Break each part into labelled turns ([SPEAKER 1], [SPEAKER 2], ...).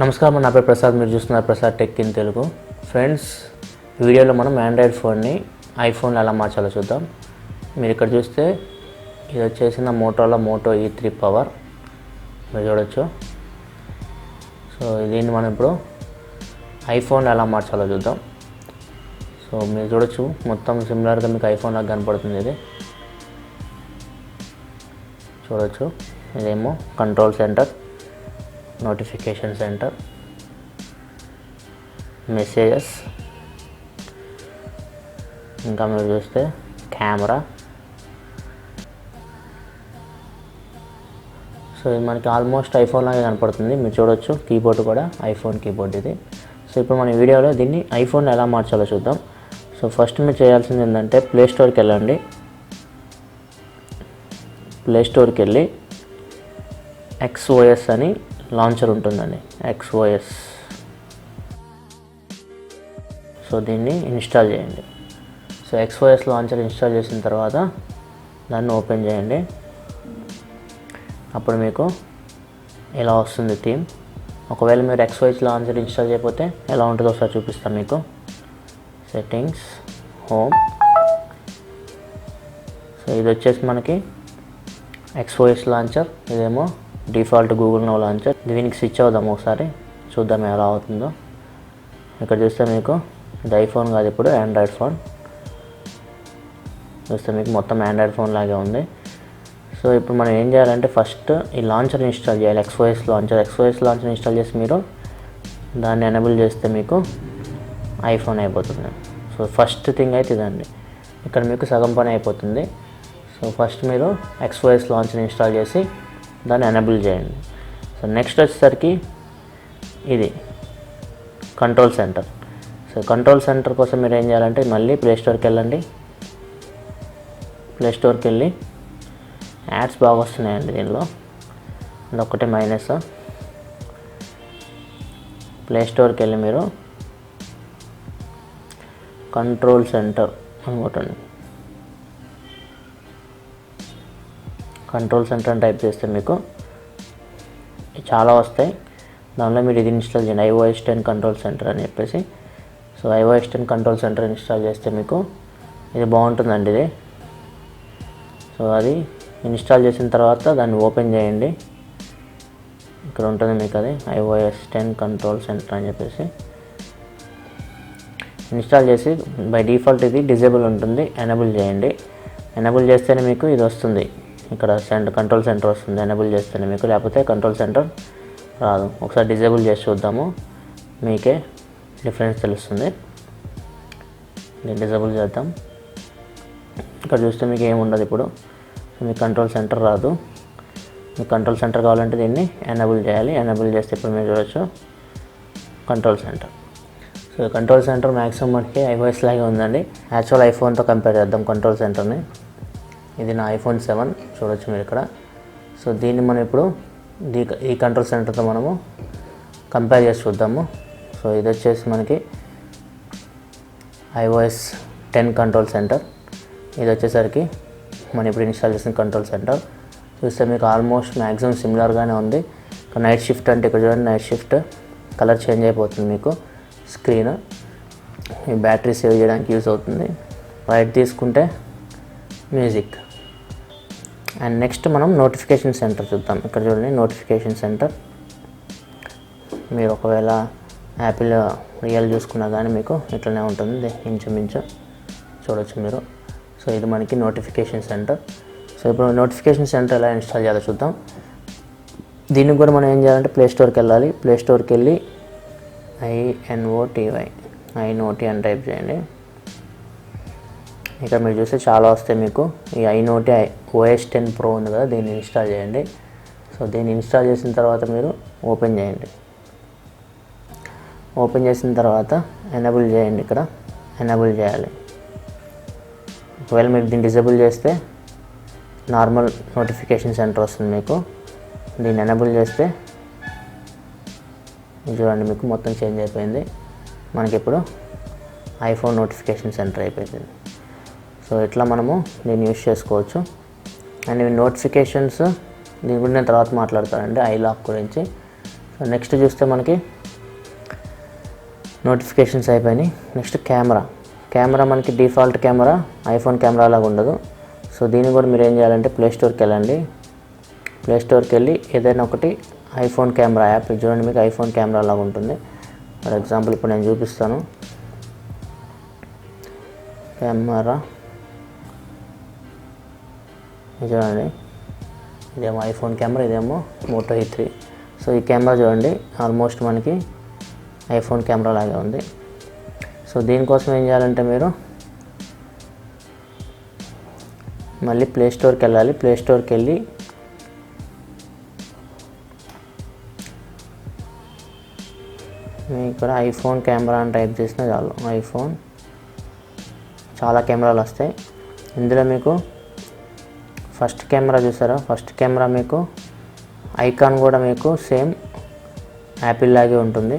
[SPEAKER 1] నమస్కారం నా పేరు ప్రసాద్ మీరు చూస్తున్నారు Prasad tech in Telugu friends వీడియోలో మనం ఆండ్రాయిడ్ ఫోన్ని ఐఫోన్లో ఎలా మార్చాలో చూద్దాం. మీరు ఇక్కడ చూస్తే ఇది వచ్చేసిన మోటోలో మోటో ఈ త్రీ పవర్ మీరు చూడొచ్చు. సో దీన్ని మనం ఇప్పుడు ఐఫోన్ ఎలా మార్చాలో చూద్దాం. సో మీరు చూడొచ్చు. మొత్తం సిమిలర్గా మీకు ఐఫోన్ లాగా కనపడుతుంది ఇది. చూడొచ్చు. ఇదేమో control centre notification centre messages. ఇంకా మీరు చూస్తే కెమెరా. సో ఇది మనకి ఆల్మోస్ట్ ఐఫోన్ లాగే కనపడుతుంది. మీరు చూడొచ్చు కీబోర్డ్ కూడా ఐఫోన్ కీబోర్డ్ ఇది. సో ఇప్పుడు మన వీడియోలో దీన్ని ఐఫోన్ ఎలా మార్చాలో చూద్దాం. సో ఫస్ట్ మీరు చేయాల్సింది ఏంటంటే ప్లే స్టోర్కి వెళ్ళండి. ప్లే స్టోర్కి వెళ్ళి ఎక్స్ఓఎస్ అని లాంచర్ ఉంటుందండి ఎక్స్ఓఎస్. సో దీన్ని ఇన్స్టాల్ చేయండి. సో ఎక్స్ఓఎస్ లాంచర్ ఇన్స్టాల్ చేసిన తర్వాత దాన్ని ఓపెన్ చేయండి. అప్పుడు మీకు ఇలా వస్తుంది థీమ్? ఒకవేళ మీరు ఎక్స్ఓఎస్ లాంచర్ ఇన్స్టాల్ చేయకపోతే ఎలా ఉంటుందో ఒకసారి చూపిస్తాను మీకు. Settings home. సో ఇది వచ్చేసి మనకి ఎక్స్ఓఎస్ లాంచర్ ఇదేమో డిఫాల్ట్ గూగుల్ నో లాంచర్. దీనికి స్విచ్ అవుదాం ఒకసారి. చూద్దాం ఎలా అవుతుందో. ఇక్కడ చూస్తే మీకు ఇది ఐఫోన్ కాదు ఇప్పుడు ఆండ్రాయిడ్ ఫోన్. చూస్తే మీకు మొత్తం ఆండ్రాయిడ్ ఫోన్ లాగే ఉంది. సో ఇప్పుడు మనం ఏం చేయాలంటే ఫస్ట్ ఈ లాంచర్ ఇన్స్టాల్ చేయాలి XOS launcher. XOS launcher install చేసి మీరు దాన్ని ఎనేబుల్ చేస్తే మీకు ఐఫోన్ అయిపోతుంది. సో ఫస్ట్ థింగ్ అయితే ఇదండి. ఇక్కడ మీకు సగం పని అయిపోతుంది. సో ఫస్ట్ మీరు ఎక్స్ఓఎస్ లాంచ్ని ఇన్స్టాల్ చేసి దాన్ని ఎనేబుల్ చేయండి. సో నెక్స్ట్ వచ్చేసరికి ఇది control centre. So control centre కోసం మీరు ఏం చేయాలంటే మళ్ళీ ప్లే స్టోర్కి వెళ్ళండి. ప్లే స్టోర్కి వెళ్ళి యాడ్స్ బాగా వస్తున్నాయండి దీనిలో. అదొక్కటే మైనస్. ప్లే స్టోర్కి వెళ్ళి మీరు కంట్రోల్ సెంటర్ అని కంట్రోల్ సెంటర్ అని టైప్ చేస్తే మీకు చాలా వస్తాయి. దానిలో మీరు ఇది ఇన్స్టాల్ చేయండి. ఐఓఎస్ టెన్ కంట్రోల్ సెంటర్ అని చెప్పేసి. So iOS ten control centre install చేస్తే మీకు ఇది బాగుంటుందండి ఇది. సో అది ఇన్స్టాల్ చేసిన తర్వాత దాన్ని ఓపెన్ చేయండి. ఇక్కడ ఉంటుంది మీకు అది ఐఓఎస్ టెన్ కంట్రోల్ సెంటర్ అని చెప్పేసి. ఇన్స్టాల్ చేసి బై డిఫాల్ట్ ఇది డిజేబుల్ ఉంటుంది. ఎనబుల్ చేయండి. ఎనబుల్ చేస్తేనే మీకు ఇది వస్తుంది. ఇక్కడ సెంటర్ కంట్రోల్ సెంటర్ వస్తుంది ఎనేబుల్ చేస్తేనే మీకు. లేకపోతే కంట్రోల్ సెంటర్ రాదు. ఒకసారి డిజేబుల్ చేసి చూద్దాము. మీకే డిఫరెన్స్ తెలుస్తుంది. నేను డిజేబుల్ చేద్దాం. ఇక్కడ చూస్తే మీకు ఏముండదు ఇప్పుడు. మీకు కంట్రోల్ సెంటర్ రాదు. మీకు కంట్రోల్ సెంటర్ కావాలంటే దీన్ని ఎనేబుల్ చేయాలి. ఎనేబుల్ చేస్తే ఇప్పుడు మీరు చూడొచ్చు. Control centre. So control centre maximum మనకి ఐఓఎస్ లాగే ఉందండి. యాక్చువల్ ఐఫోన్తో కంపేర్ చేద్దాం కంట్రోల్ సెంటర్ని. ఇది నా ఐఫోన్ సెవెన్ చూడొచ్చు మీరు ఇక్కడ. సో దీన్ని మనం ఇప్పుడు దీ ఈ కంట్రోల్ సెంటర్తో మనము కంపేర్ చేసి చూద్దాము. సో ఇది వచ్చేసి మనకి ఐఓఎస్ టెన్ కంట్రోల్ సెంటర్ ఇది వచ్చేసరికి మనం ఇప్పుడు ఇన్స్టాల్ చేసిన కంట్రోల్ సెంటర్ చూస్తే మీకు ఆల్మోస్ట్ మ్యాక్సిమం సిమిలర్గానే ఉంది. నైట్ షిఫ్ట్ అంటే ఇక్కడ చూడండి నైట్ షిఫ్ట్ కలర్ చేంజ్ అయిపోతుంది మీకు. స్క్రీన్ ఈ బ్యాటరీ సేవ్ చేయడానికి యూస్ అవుతుంది. రైట్ తీసుకుంటే మ్యూజిక్ అండ్ నెక్స్ట్ మనం నోటిఫికేషన్ సెంటర్ చూద్దాం. ఇక్కడ చూడండి నోటిఫికేషన్ సెంటర్ మీరు ఒకవేళ యాపిల్ రియల్ చూసుకున్నా కానీ మీకు ఇట్లనే ఉంటుంది. ఇంచుమించు చూడొచ్చు మీరు. సో ఇది మనకి నోటిఫికేషన్ సెంటర్ సో ఇప్పుడు నోటిఫికేషన్ సెంటర్ ఎలా ఇన్స్టాల్ చేయాలో చూద్దాం. దీనికి కూడా మనం ఏం చేయాలంటే ప్లే స్టోర్కి వెళ్ళాలి. ప్లే స్టోర్కి వెళ్ళి ఐఎన్ఓటీవై ఐనోటి అని టైప్ చేయండి. ఇక్కడ మీరు చూస్తే చాలా వస్తాయి మీకు. ఈ ఐనోటి ఓఎస్ టెన్ ప్రో ఉంది కదా దీన్ని ఇన్స్టాల్ చేయండి. సో దీన్ని ఇన్స్టాల్ చేసిన తర్వాత మీరు ఓపెన్ చేయండి. ఓపెన్ చేసిన తర్వాత ఎనబుల్ చేయండి ఇక్కడ. ఎనబుల్ చేయాలి. ఒకవేళ మీరు దీన్ని డిజేబుల్ చేస్తే నార్మల్ నోటిఫికేషన్ సెంటర్ వస్తుంది మీకు. దీన్ని ఎనబుల్ చేస్తే చూడండి మీకు మొత్తం చేంజ్ అయిపోయింది. మనకి ఇప్పుడు ఐఫోన్ నోటిఫికేషన్ సెంటర్ అయిపోయింది. సో ఇట్లా మనము దీన్ని యూస్ చేసుకోవచ్చు. అండ్ ఇవి నోటిఫికేషన్స్ దీని గురించి నేను తర్వాత మాట్లాడతానండి ఐ లాక్ గురించి. సో నెక్స్ట్ చూస్తే మనకి నోటిఫికేషన్స్ అయిపోయినాయి. Next camera. కెమెరా మనకి డిఫాల్ట్ కెమెరా ఐఫోన్ కెమెరా లాగా ఉండదు. సో దీన్ని కూడా మీరు ఏం చేయాలంటే ప్లే స్టోర్కి వెళ్ళండి. ప్లే స్టోర్కి వెళ్ళి ఏదైనా ఒకటి ఐఫోన్ కెమెరా యాప్ చూడండి మీకు ఐఫోన్ కెమెరా లాగా ఉంటుంది. ఫర్ ఎగ్జాంపుల్ ఇప్పుడు నేను చూపిస్తాను. కెమెరా. చూడండి ఇదేమో ఐఫోన్ కెమెరా ఇదేమో మోటో ఈ త్రీ. సో ఈ కెమెరా చూడండి ఆల్మోస్ట్ మనకి ఐఫోన్ కెమెరా లాగే ఉంది. సో దీనికోసం ఏం చేయాలంటే మీరు మళ్ళీ ప్లే స్టోర్కి వెళ్ళాలి. ప్లే స్టోర్కి వెళ్ళి మీ ఇక్కడ ఐఫోన్ కెమెరా అని టైప్ చేసినా చాలు. ఐఫోన్. చాలా కెమెరాలు వస్తాయి. ఇందులో మీకు ఫస్ట్ కెమెరా చూసారా? ఫస్ట్ కెమెరా మీకు ఐకాన్ కూడా మీకు సేమ్ యాపిల్ లాగే ఉంటుంది.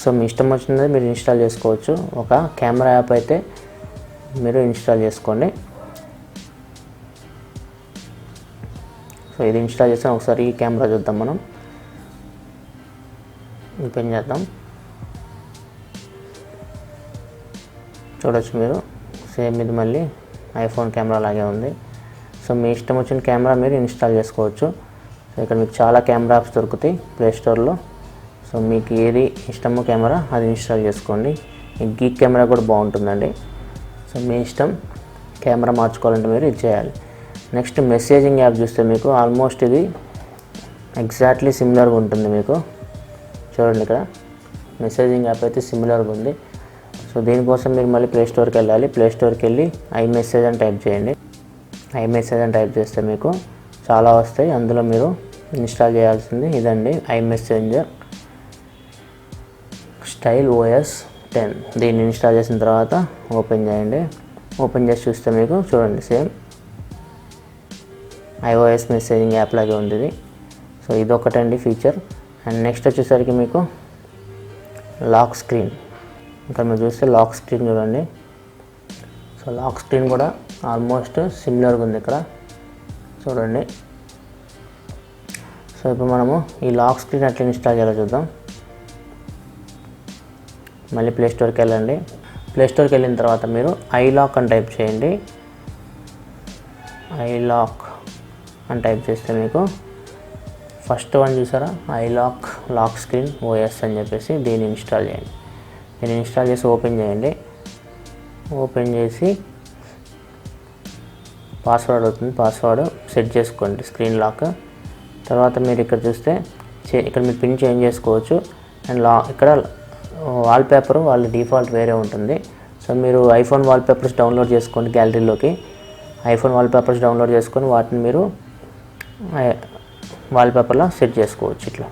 [SPEAKER 1] సో మీ ఇష్టం వచ్చినది మీరు ఇన్స్టాల్ చేసుకోవచ్చు. ఒక కెమెరా యాప్ అయితే మీరు ఇన్స్టాల్ చేసుకోండి. సో ఇది ఇన్స్టాల్ చేసాం. ఒకసారి ఈ కెమెరా చూద్దాం మనం. ఓపెన్ చేద్దాం. చూడొచ్చు మీరు. సేమ్ ఇది మళ్ళీ ఐఫోన్ కెమెరా లాగే ఉంది. సో మీ ఇష్టం వచ్చిన కెమెరా మీరు ఇన్స్టాల్ చేసుకోవచ్చు. సో ఇక్కడ మీకు చాలా కెమెరా యాప్స్ దొరుకుతాయి ప్లే స్టోర్లో. సో మీకు ఏది ఇష్టమో కెమెరా అది ఇన్స్టాల్ చేసుకోండి. ఈ గీక్ కెమెరా కూడా బాగుంటుందండి. సో మీ ఇష్టం కెమెరా మార్చుకోవాలంటే మీరు ఇది చేయాలి. నెక్స్ట్ మెసేజింగ్ యాప్ చూస్తే మీకు ఆల్మోస్ట్ ఇది ఎగ్జాక్ట్లీ సిమిలర్గా ఉంటుంది మీకు. చూడండి ఇక్కడ. మెసేజింగ్ యాప్ అయితే సిమిలర్గా ఉంది. సో దీనికోసం మీరు మళ్ళీ ప్లే స్టోర్కి వెళ్ళాలి. ప్లే స్టోర్కి వెళ్ళి ఐ మెసేజ్ అని టైప్ చేయండి. ఐ మెసేజ్ అని టైప్ చేస్తే మీకు చాలా వస్తాయి. అందులో మీరు ఇన్స్టాల్ చేయాల్సింది ఇదండి ఐ స్టైల్ ఓఎస్ టెన్ దీన్ని ఇన్స్టాల్ చేసిన తర్వాత ఓపెన్ చేయండి. ఓపెన్ చేసి చూస్తే మీకు చూడండి సేమ్ ఐఓఎస్ మెసేజింగ్ యాప్ లాగే ఉంది ఇది సో ఇదొకటండి ఫీచర్ అండ్ నెక్స్ట్ వచ్చేసరికి మీకు లాక్ స్క్రీన్ ఇక్కడ మీరు చూస్తే లాక్ స్క్రీన్ చూడండి. సో లాక్ స్క్రీన్ కూడా ఆల్మోస్ట్ సిమిలర్గా ఉంది ఇక్కడ. చూడండి. సో ఇప్పుడు మనము ఈ లాక్ స్క్రీన్ ఎట్లా ఇన్స్టాల్ చేయాలో చూద్దాం. మళ్ళీ ప్లే స్టోర్కి వెళ్ళండి. ప్లే స్టోర్కి వెళ్ళిన తర్వాత మీరు ఐ లాక్ అని టైప్ చేయండి. ఐ లాక్ అని టైప్ చేస్తే మీకు ఫస్ట్ వన్ చూసారా? I lock lock screen OS అని చెప్పేసి దీన్ని ఇన్స్టాల్ చేయండి. దీన్ని ఇన్స్టాల్ చేసి ఓపెన్ చేయండి. ఓపెన్ చేసి పాస్వర్డ్ అవుతుంది. పాస్వర్డ్ సెట్ చేసుకోండి స్క్రీన్ లాక్. తర్వాత మీరు ఇక్కడ చూస్తే చే- ఇక్కడ మీరు పిన్ చేంజ్ చేసుకోవచ్చు. అండ్ లా ఇక్కడ వాల్పేపర్ వాళ్ళ డిఫాల్ట్ వేరే ఉంటుంది. సో మీరు ఐఫోన్ వాల్పేపర్స్ డౌన్లోడ్ చేసుకోండి గ్యాలరీలోకి. ఐఫోన్ వాల్పేపర్స్ డౌన్లోడ్ చేసుకొని వాటిని మీరు వాల్పేపర్లో సెట్ చేసుకోవచ్చు ఇట్లా.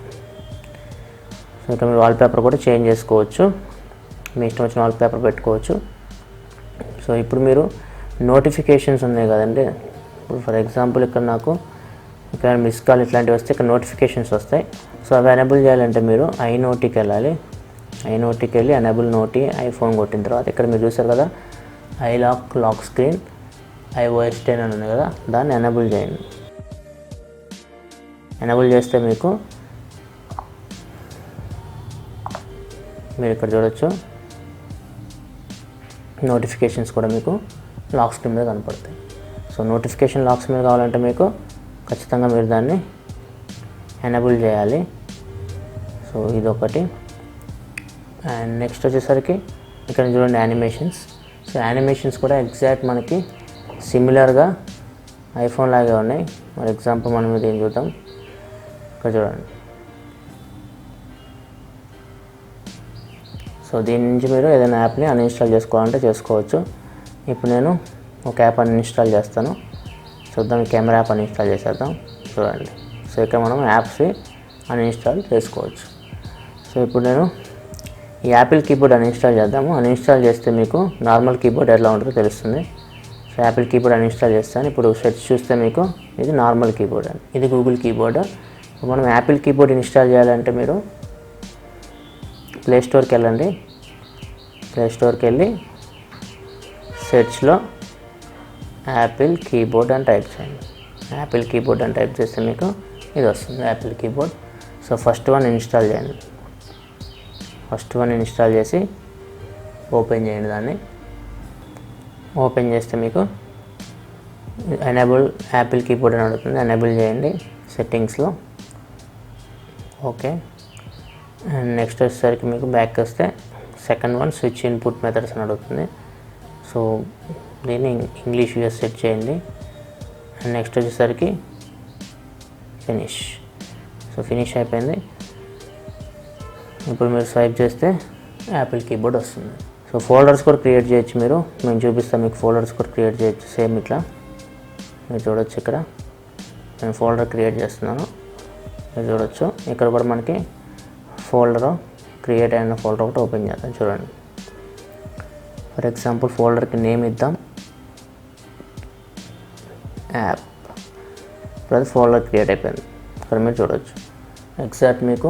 [SPEAKER 1] సో ఇక్కడ మీరు వాల్పేపర్ కూడా చేంజ్ చేసుకోవచ్చు. మీ ఇష్టం వచ్చిన వాల్పేపర్ పెట్టుకోవచ్చు. సో ఇప్పుడు మీరు నోటిఫికేషన్స్ ఉన్నాయి కదండి. ఇప్పుడు ఫర్ ఎగ్జాంపుల్ ఇక్కడ నాకు ఇక్కడ మిస్ కాల్ ఇట్లాంటివి వస్తే ఇక్కడ నోటిఫికేషన్స్ వస్తాయి. సో అవి ఎనేబుల్ చేయాలంటే మీరు ఐ నోటికి వెళ్ళాలి. ఐ నోటికి వెళ్ళి ఎనేబుల్ నోటి ఐఫోన్ కొట్టిన తర్వాత ఇక్కడ మీరు చూసారు కదా I lock lock screen I OS ten అని ఉంది కదా దాన్ని ఎనేబుల్ చేయండి. ఎనేబుల్ చేస్తే మీకు మీరు ఇక్కడ చూడొచ్చు. నోటిఫికేషన్స్ కూడా మీకు లాక్ స్క్రీన్ మీద కనపడతాయి. సో నోటిఫికేషన్ లాక్ స్క్రీన్ మీద కావాలంటే మీకు ఖచ్చితంగా మీరు దాన్ని ఎనేబుల్ చేయాలి. సో ఇదొకటి. అండ్ నెక్స్ట్ వచ్చేసరికి ఇక్కడ చూడండి యానిమేషన్స్. సో యానిమేషన్స్ కూడా ఎగ్జాక్ట్ మనకి సిమిలర్గా ఐఫోన్ లాగే ఉన్నాయి. ఫర్ ఎగ్జాంపుల్ మనం ఇది ఏం చూద్దాం? ఇక్కడ చూడండి. సో దీని నుంచి మీరు ఏదైనా యాప్ని అన్ఇన్స్టాల్ చేసుకోవాలంటే చేసుకోవచ్చు. ఇప్పుడు నేను ఒక యాప్ అన్ఇన్స్టాల్ చేస్తాను. చూద్దాం కెమెరా యాప్ అన్ఇన్స్టాల్ చేసేద్దాం. చూడండి. సో ఇక్కడ మనం యాప్స్ అన్ఇన్స్టాల్ చేసుకోవచ్చు. సో ఇప్పుడు నేను ఈ యాపిల్ కీబోర్డ్ అన్ఇన్స్టాల్ చేద్దాము. అన్ఇన్స్టాల్ చేస్తే మీకు నార్మల్ కీబోర్డ్ ఎలా ఉంటుందో తెలుస్తుంది. సో యాపిల్ కీబోర్డ్ అన్ఇన్స్టాల్ చేస్తాను. ఇప్పుడు సెర్చ్ చూస్తే మీకు ఇది నార్మల్ కీబోర్డ్ అని. ఇది గూగుల్ కీబోర్డ్. మనం యాపిల్ కీబోర్డ్ ఇన్స్టాల్ చేయాలంటే మీరు ప్లే స్టోర్కి వెళ్ళండి. ప్లే స్టోర్కి వెళ్ళి సెర్చ్లో యాపిల్ కీబోర్డ్ అని టైప్ చేయండి. యాపిల్ కీబోర్డ్ అని టైప్ చేస్తే మీకు ఇది వస్తుంది Apple keyboard so first one install చేయండి. ఫస్ట్ వన్ ఇన్స్టాల్ చేసి ఓపెన్ చేయండి దాన్ని. ఓపెన్ చేస్తే మీకు ఎనేబుల్ యాపిల్ కీబోర్డ్ అని అడుగుతుంది. ఎనేబుల్ చేయండి సెట్టింగ్స్లో ఓకే అండ్ నెక్స్ట్ వచ్చేసరికి మీకు బ్యాక్ వస్తే second one switch input methods అని అడుగుతుంది. సో దీన్ని ఇంగ్లీష్ యూఎస్ సెట్ చేయండి. అండ్ నెక్స్ట్ వచ్చేసరికి ఫినిష్ సో ఫినిష్ అయిపోయింది. ఇప్పుడు మీరు స్వైప్ చేస్తే యాపిల్ కీబోర్డ్ వస్తుంది. సో ఫోల్డర్స్ కూడా క్రియేట్ చేయొచ్చు మీరు. మేము చూపిస్తాం మీకు ఫోల్డర్స్ కూడా క్రియేట్ చేయొచ్చు. సేమ్ ఇట్లా. మీరు చూడొచ్చు ఇక్కడ. నేను ఫోల్డర్ క్రియేట్ చేస్తున్నాను. మీరు చూడొచ్చు. ఇక్కడ కూడా మనకి ఫోల్డర్ క్రియేట్ అయిన ఫోల్డర్ ఒకటి ఓపెన్ చేద్దాం చూడండి. ఫర్ ఎగ్జాంపుల్ ఫోల్డర్కి నేమ్ ఇద్దాం. యాప్ ఇప్పుడు అది ఫోల్డర్ క్రియేట్ అయిపోయింది. ఇక్కడ మీరు చూడొచ్చు. ఎగ్జాక్ట్ మీకు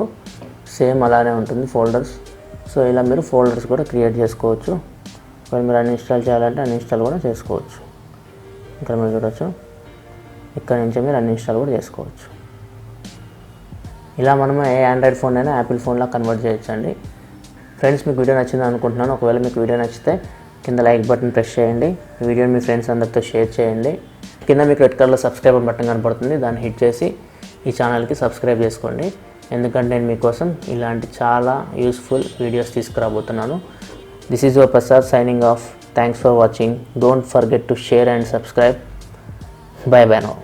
[SPEAKER 1] సేమ్ అలానే ఉంటుంది ఫోల్డర్స్ సో ఇలా మీరు ఫోల్డర్స్ కూడా క్రియేట్ చేసుకోవచ్చు. ఇక్కడ మీరు అన్ఇన్స్టాల్ చేయాలంటే అన్ఇన్స్టాల్ కూడా చేసుకోవచ్చు. ఇక్కడ మీరు చూడొచ్చు. ఇక్కడ నుంచి మీరు అన్ఇన్స్టాల్ కూడా చేసుకోవచ్చు. ఇలా మనం ఏ ఆండ్రాయిడ్ ఫోన్ అయినా యాపిల్ ఫోన్లా కన్వర్ట్ చేయొచ్చండి. ఫ్రెండ్స్ మీకు వీడియో నచ్చింది అనుకుంటున్నాను. ఒకవేళ మీకు వీడియో నచ్చితే కింద లైక్ బటన్ ప్రెస్ చేయండి. ఈ వీడియోని మీ ఫ్రెండ్స్ అందరితో షేర్ చేయండి. కింద మీకు రెడ్ కలర్లో సబ్స్క్రైబ్ బటన్ కనపడుతుంది. దాన్ని హిట్ చేసి ఈ ఛానల్కి సబ్స్క్రైబ్ చేసుకోండి. ఎందుకంటే నేను మీకోసం ఇలాంటి చాలా useful videos తీసుకురాబోతున్నాను. This is your Prasad signing off thanks for watching don't forget to share and subscribe bye bye no